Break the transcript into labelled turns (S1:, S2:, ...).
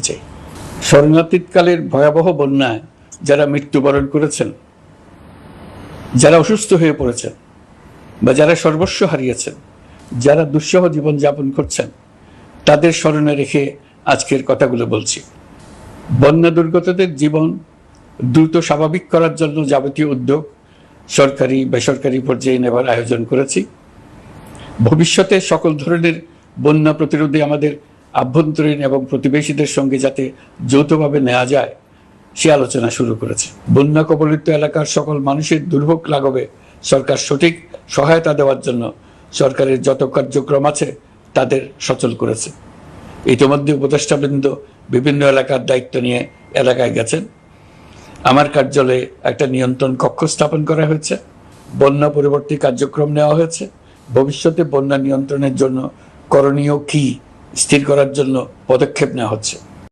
S1: চাই। শরণাতীতকালের ভয়াবহ বন্যায় যারা মৃত্যুবরণ করেছেন, যারা অসুস্থ হয়ে পড়েছেন বা যারা সর্বস্ব হারিয়েছেন, যারা দুঃসহ জীবনযাপন করছেন, তাদের স্মরণে রেখে আজকের কথাগুলো বলছি। বন্যা দুর্গতদের জীবন দ্রুত স্বাভাবিক করার জন্য যাবতীয় উদ্যোগ সরকারি, বেসরকারি পর্যায়ে নেবার আয়োজন করেছি। ভবিষ্যতে সকল ধরনের বন্যা প্রতিরোধে আমাদের আভ্যন্তরীণ এবং প্রতিবেশীদের সঙ্গে যাতে যৌথভাবে নেওয়া যায়, সে আলোচনা শুরু করেছে। বন্যা কবলিত এলাকার সকল মানুষের দুর্ভোগ লাঘবে। সরকার সঠিক সহায়তা দেওয়ার জন্য সরকারের যত কার্যক্রম আছে, তাদের সচল করেছে। ইতিমধ্যে উপদেষ্টাবৃন্দ বিভিন্ন এলাকার দায়িত্ব নিয়ে এলাকায় গেছেন। আমার কার্যালয়ে একটা নিয়ন্ত্রণ কক্ষ স্থাপন করা হয়েছে। বন্যা পরবর্তী কার্যক্রম নেওয়া হয়েছে। ভবিষ্যতে বন্যা নিয়ন্ত্রণের জন্য করণীয় কি স্থির করার জন্য পদক্ষেপ নেওয়া হচ্ছে।